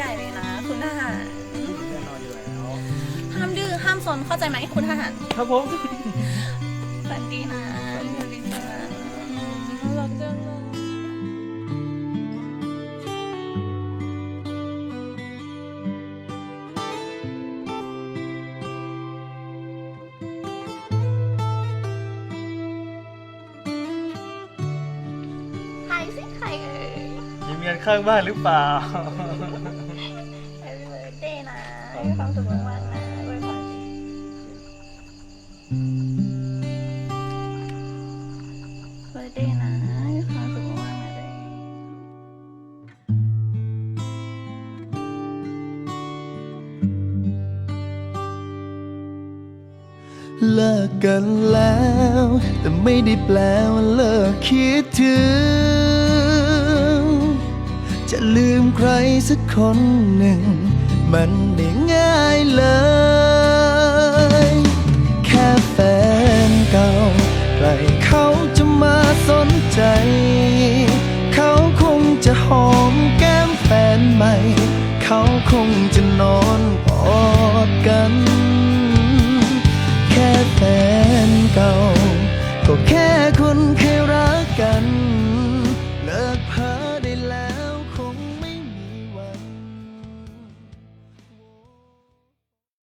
ใหญ่เลยนะ คุณทหารแน่นอนอยู่แล้วห้ามดื้อห้ามซนเข้าใจไหมคุณทหารครับผมฝันดีนะฝันดีนะอืมน่ารักจังเลยใครสิใครเอ่ย มีเมียข้างบ้านหรือเปล่า แฮปปี้เบิร์ดเดย์นะมีความสุขมากๆนะอวยพรสิเบิร์ดเดย์นะมีความสุขมากๆนะเดย์เลิกกันแล้ว แต่ไม่ได้แปลว่าเลิกคิดถึงจะลืมใคร สักคนหนึ่ง มันไม่ง่ายเลย แค่แฟนเก่าใครเขาจะมาสนใจ เขาคงจะหอมแก้มแฟนใหม่ เขาคงจะนอนกอดกัน